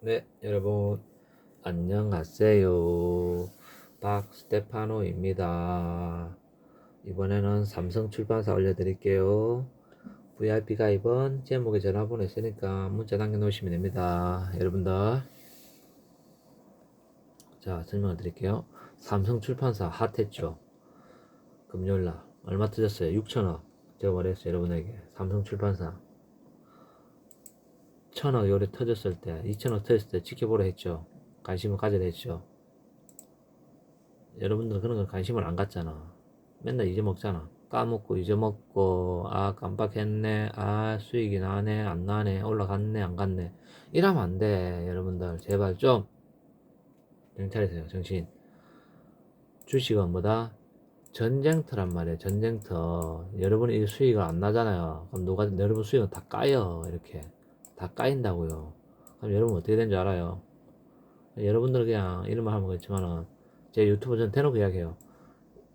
네, 여러분 안녕하세요. 박 스테파노입니다. 이번에는 삼성 출판사 올려드릴게요. VIP 가입은 제목에 전화번호 있으니까 문자 남겨놓으시면 됩니다. 여러분들. 자, 설명을 드릴게요. 삼성 출판사 핫했죠. 금요일날 얼마 터졌어요? 6천억. 제가 말했어요, 여러분에게. 삼성 출판사. 천억 요래 터졌을 때, 2천억 터졌을 때 지켜보라 했죠. 관심을 가져야 했죠. 여러분들은 그런 걸 관심을 안 갖잖아. 맨날 잊어먹잖아. 까먹고 잊어먹고, 아, 깜빡했네. 아, 수익이 나네. 안 나네. 올라갔네. 안 갔네. 이러면 안 돼. 여러분들. 제발 좀. 정차리세요. 정신. 주식은 뭐다? 전쟁터란 말이에요. 전쟁터. 여러분이 수익을 안 나잖아요. 그럼 누가, 여러분 수익은 다 까요. 이렇게. 다 까인다고요. 그럼 여러분 어떻게 되는 줄 알아요? 여러분들 그냥 이런 말 하면 그렇지만은 제 유튜브 전 대놓고 이야기해요.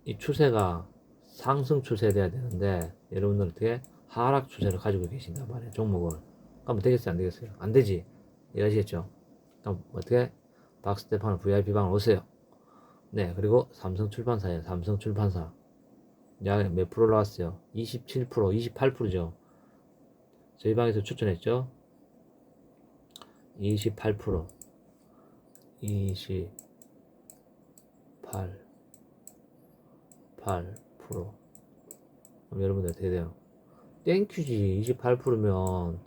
이 추세가 상승 추세 돼야 되는데 여러분들 어떻게 하락 추세를 가지고 계신단 말이에요. 종목을. 그럼 되겠어요? 안 되겠어요? 안 되지. 이해하시겠죠? 그럼 어떻게 박스테판 VIP방을 오세요. 네, 그리고 삼성 출판사예요. 삼성 출판사. 야 몇 프로 올라왔어요? 27%, 28%죠. 저희 방에서 추천했죠? 28% 28 8% 그럼 여러분들 어떻게 돼요? 땡큐지. 28%면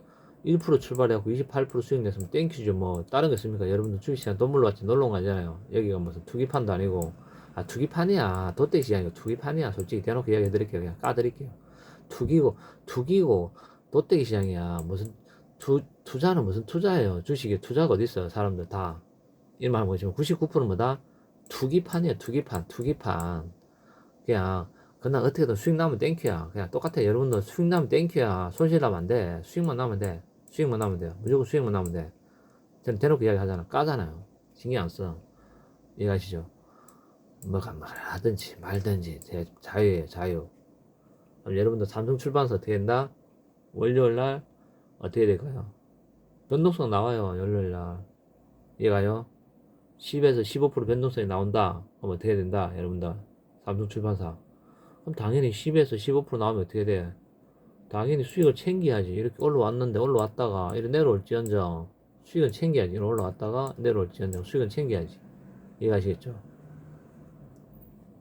1% 출발해갖고 28% 수익 냈으면 땡큐죠. 뭐 다른 거 있습니까? 여러분들 주식시장 돈 물러 왔지. 놀러 온거 아니잖아요. 여기가 무슨 투기판도 아니고. 아 투기판이야. 돗대기 시장이고 투기판이야. 솔직히 대놓고 이야기 해드릴게요. 그냥 까드릴게요. 투기고 투기고 돗대기 시장이야. 무슨 투, 투자는 무슨 투자예요? 주식에 투자가 어디 있어요? 사람들 다. 이말 하면 지금 99%는 뭐다? 투기판이야, 투기판, 투기판. 그냥, 그냥 어떻게든 수익 나면 땡큐야. 그냥 똑같아. 여러분들 수익 나면 땡큐야. 손실 나면 안 돼. 수익만 나면 돼. 수익만 나면 돼요. 무조건 수익만 나면 돼. 저는 대놓고 이야기 하잖아. 까잖아요. 신경 안 써. 이해하시죠? 뭐가 말하든지 말든지 제 자유예요, 자유. 그럼 여러분들 삼성 출판사 어떻게 된다? 월요일 날 어떻게 될까요? 변동성 나와요, 월요일날. 얘가요, 10에서 15% 변동성이 나온다. 그럼 어떻게 된다, 여러분들? 삼성 출판사. 그럼 당연히 10에서 15% 나오면 어떻게 돼? 당연히 수익을 챙겨야지. 이렇게 올라왔는데 올라왔다가 이렇게 내려올지언정 수익은 챙겨야지. 이렇게 올라왔다가 내려올지언정 수익은 챙겨야지. 이해가시겠죠?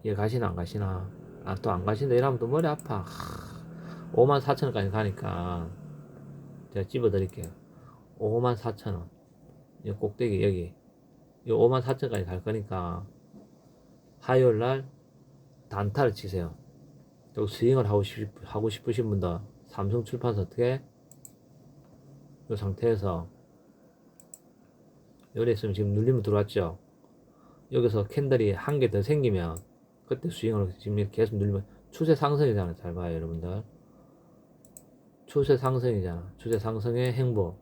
이해 가시나 안 가시나? 아, 또 안 가신다 이러면 또 머리 아파. 5만 4천원까지 가니까 제가 집어 드릴게요. 5만 4천 원. 이 꼭대기 여기. 이 5만 4천까지 갈 거니까 화요일 날 단타를 치세요. 또 스윙을 하고, 싶, 하고 싶으신 분들 삼성 출판사 어떻게 이 상태에서 여기 있으면 지금 눌리면 들어왔죠. 여기서 캔들이 한 개 더 생기면 그때 스윙을 지금 계속 눌리면 추세 상승이잖아요. 잘 봐요, 여러분들. 추세 상승이잖아. 추세 상승의 행보.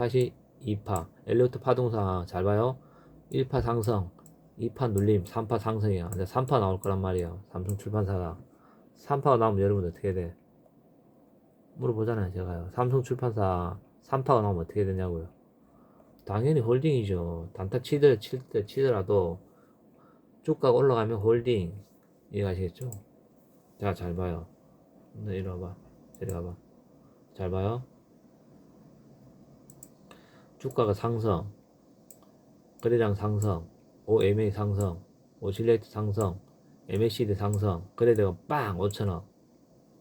다시 2파. 엘리어트 파동상 잘 봐요. 1파 상승, 2파 눌림, 3파 상승이야. 근데 3파 나올 거란 말이에요. 삼성 출판사가. 3파가 나오면 여러분 어떻게 돼? 물어보잖아요, 제가요. 삼성 출판사 3파가 나오면 어떻게 되냐고요. 당연히 홀딩이죠. 단타 치들, 칠 때 치더라도 주가가 올라가면 홀딩. 이해가시겠죠? 자, 잘 봐요. 너 이리 와봐. 이리 와봐. 잘 봐요. 주가가 상승, 거래량 상승, OMA 상승, 오실레이트 상승, MACD 상승, 거래대가 빵 5천원.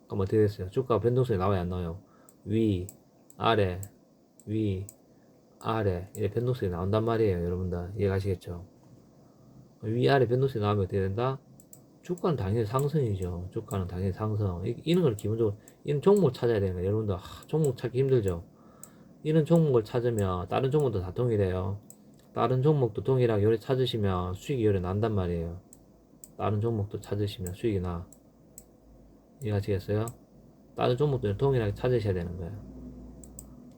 그럼 어떻게 됐어요? 주가 변동성이 나와야 안 나와요? 위, 아래, 위, 아래 이렇게 변동성이 나온단 말이에요, 여러분들 이해가시겠죠? 위, 아래 변동성이 나오면 어떻게 된다? 주가는 당연히 상승이죠. 주가는 당연히 상승. 이, 이런 걸 기본적으로 이런 종목 찾아야 되는 거예요. 여러분들 하, 종목 찾기 힘들죠. 이런 종목을 찾으면 다른 종목도 다 동일해요. 다른 종목도 동일하게 요래 찾으시면 수익이 요래 난단 말이에요. 다른 종목도 찾으시면 수익이 나. 이해하시겠어요? 다른 종목도 동일하게 찾으셔야 되는 거예요.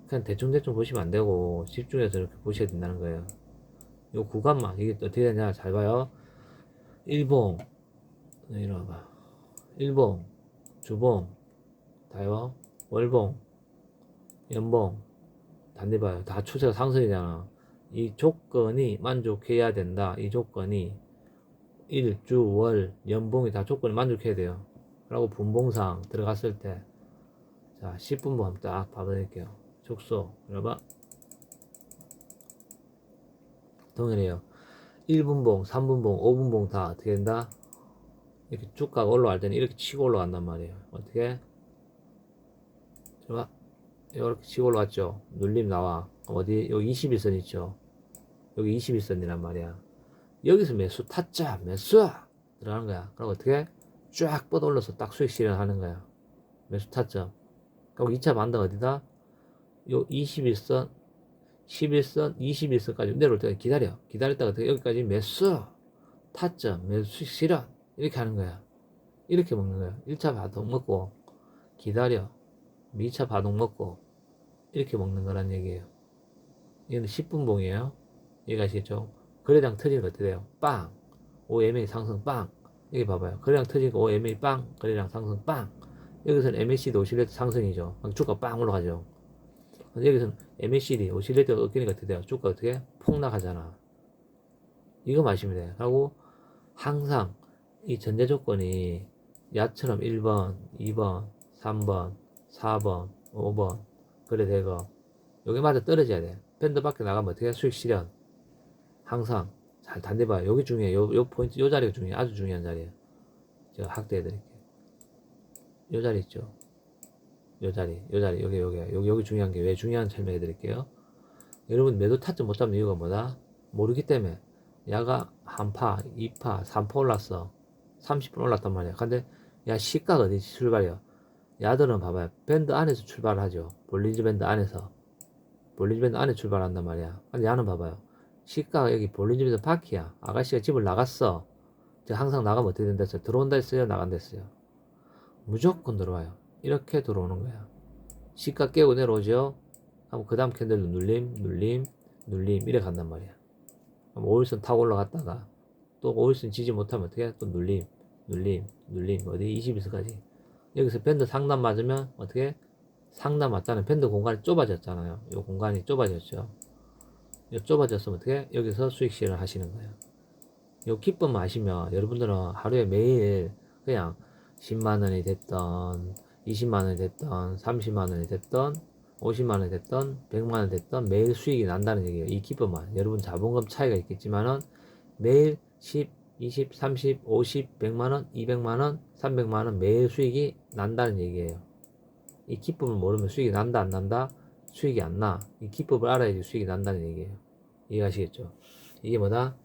그냥 대충대충 보시면 안 되고 집중해서 이렇게 보셔야 된다는 거예요. 요 구간만 이게 어떻게 되냐 잘 봐요. 일봉 이리 와봐. 일봉, 주봉, 다요, 월봉, 연봉, 단대 봐요. 다 추세가 상승이잖아. 이 조건이 만족해야 된다. 이 조건이 일 주, 월, 연봉이 다 조건이 만족해야 돼요. 그리고 분봉상 들어갔을 때, 자, 10분봉 한번 딱 봐드릴게요. 족소, 여러분. 동일해요. 1분봉, 3분봉, 5분봉 다 어떻게 된다? 이렇게 주가가 올라갈 때는 이렇게 치고 올라간단 말이에요. 어떻게? 자, 이렇게 치고 올라갔죠. 눌림 나와. 어디? 여기 21선 있죠. 여기 21선이란 말이야. 여기서 매수 타짜 매수 들어가는 거야. 그리고 어떻게? 쫙 뻗어올려서 딱 수익 실현하는 거야. 매수 타점. 그리고 2차 반등 어디다? 요 21선, 11선, 21선까지 내려올 때까지 기다려. 기다렸다가 여기까지 매수, 타점, 매수 실현. 이렇게 하는 거야. 이렇게 먹는 거야. 1차 바둑 먹고, 기다려. 2차 바둑 먹고, 이렇게 먹는 거란 얘기예요. 이거는 10분 봉이에요. 이해가시겠죠? 거래량 터지는 거 어떻게 돼요? 빵! OMA 상승 빵! 여기 봐봐요. 거래량 터지고 OMA 빵! 거래량 상승 빵! 여기서는 MACD 오실레이터 상승이죠. 주가 빵 올라가죠. 여기서는 MACD 오실레이터가 꺾이니까 어떻게 돼요? 주가 어떻게? 폭락하잖아. 이거 마시면 돼요. 하고 항상 이 전제 조건이 야처럼 1번, 2번, 3번, 4번, 5번 그래 되고 여기 맞아 떨어져야 돼. 밴드 밖에 나가면 어떻게 해? 수익 실현. 항상 잘 단대봐요. 여기 중요해. 요, 요 포인트, 요 자리가 중요해. 아주 중요한 자리에요. 제가 확대해 드릴게요. 요 자리 있죠. 요 자리, 요 자리, 여기, 여기, 여기, 여기 중요한 게 왜 중요한지 설명해 드릴게요. 여러분 매도 타점 못 잡는 이유가 뭐다? 모르기 때문에. 야가 한 파, 2파, 3파 올랐어. 30분 올랐단 말이야. 근데 야 시가가 어디 출발이야? 야들은 봐봐요. 밴드 안에서 출발하죠. 볼리지 밴드 안에서. 볼리지 밴드 안에 출발한단 말이야. 근데 야는 봐봐요. 시가가 여기 볼리지 밴드 바퀴야. 아가씨가 집을 나갔어. 제가 항상 나가면 어떻게 된다 했어요? 들어온다 했어요? 나간다 했어요? 무조건 들어와요. 이렇게 들어오는 거야. 시가 깨고 내려오죠? 하면 그 다음 캔들로 눌림, 눌림, 눌림, 이래 간단 말이야. 그럼 5일선 타고 올라갔다가 또 5일선 지지 못하면 어떻게 해? 또 눌림, 눌림, 눌림, 어디 20일선까지. 여기서 밴드 상단 맞으면 어떻게? 상단 맞다는 밴드 공간이 좁아졌잖아요. 이 공간이 좁아졌죠. 이 좁아졌으면 어떻게? 여기서 수익 실현을 하시는 거예요. 요 기쁨 아시면 여러분들은 하루에 매일 그냥 10만 원이 됐던 20만 원이 됐던 30만 원이 됐던 50만 원이 됐던 100만 원이 됐던 매일 수익이 난다는 얘기예요. 이 기쁨만. 여러분 자본금 차이가 있겠지만은 매일 10, 20, 30, 50, 100만 원, 200만 원, 300만 원 매일 수익이 난다는 얘기예요. 이 기쁨을 모르면 수익이 난다 안 난다? 수익이 안 나. 이 기법을 알아야지 수익이 난다는 얘기예요. 이해가시겠죠? 이게 뭐다?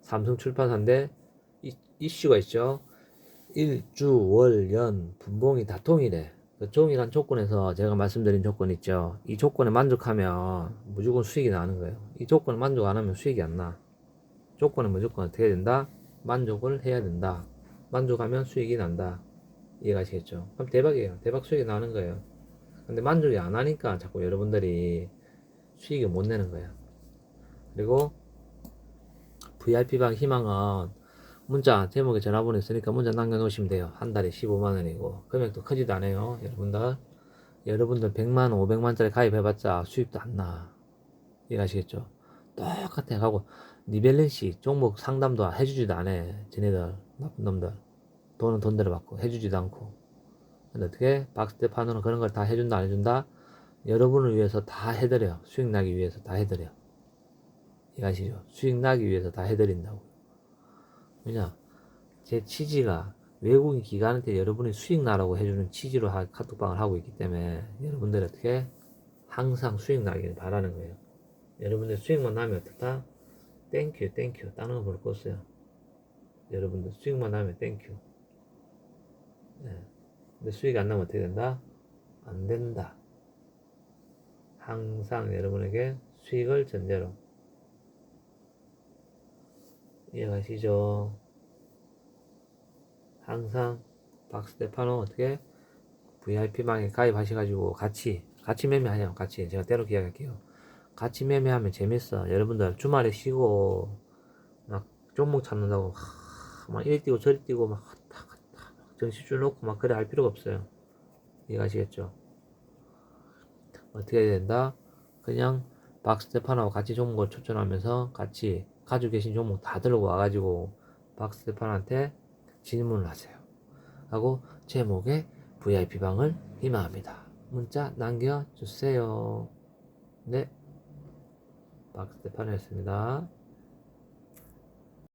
삼성 출판사인데 이, 이슈가 있죠. 일 주, 월, 연, 분봉이 다 동일해. 그 동일한 조건에서 제가 말씀드린 조건 있죠. 이 조건에 만족하면 무조건 수익이 나는 거예요. 이 조건에 만족 안 하면 수익이 안 나. 조건에 무조건 어떻게 해야 된다? 만족을 해야 된다. 만족하면 수익이 난다. 이해가시겠죠? 그럼 대박이에요. 대박 수익이 나는 거예요. 근데 만족이 안 하니까 자꾸 여러분들이 수익을 못 내는 거야. 그리고 VIP방 희망은 문자 제목에 전화번호 있으니까 문자 남겨놓으시면 돼요. 한 달에 15만원이고 금액도 크지도 않아요. 여러분들 여러분들 100만원 500만원짜리 가입해봤자 수익도 안 나. 이해가시겠죠? 똑같아 가고 니벨렌시 종목 상담도 해주지도 않아. 쟤네들 나쁜 놈들 돈은 돈대로 받고 해주지도 않고 근데 어떻게 박스테판으로 그런 걸 다 해준다 안 해준다? 여러분을 위해서 다 해드려 수익 나기 위해서 다 해드려 이해가시죠? 수익 나기 위해서 다 해드린다고 왜냐 제 취지가 외국인 기관한테 여러분이 수익 나라고 해주는 취지로 하- 카톡방을 하고 있기 때문에 여러분들이 어떻게 항상 수익 나기를 바라는 거예요 여러분들 수익만 나면 어떻다? 땡큐 땡큐 다른 거볼 거 없어요. 여러분들 수익만 나면 땡큐 네. 근데 수익이 안 나면 어떻게 된다? 안 된다. 항상 여러분에게 수익을 전제로. 이해가시죠? 항상 박스테파노 어떻게? VIP망에 가입하셔가지고 같이 같이 매매하냐고 같이. 제가 때로 기약할게요 같이 매매하면 재밌어 여러분들 주말에 쉬고 막 종목 찾는다고 하, 막 이리 뛰고 저리 뛰고 막 갔다 갔다 막 정신줄 놓고 막 그래 할 필요가 없어요 이해가시겠죠? 어떻게 해야 된다? 그냥 박스테판하고 같이 종목을 추천하면서 같이 가지고 계신 종목 다 들고 와가지고 박스테판한테 질문을 하세요. 하고 제목에 VIP방을 희망합니다. 문자 남겨주세요. 네. 박스테판이었습니다.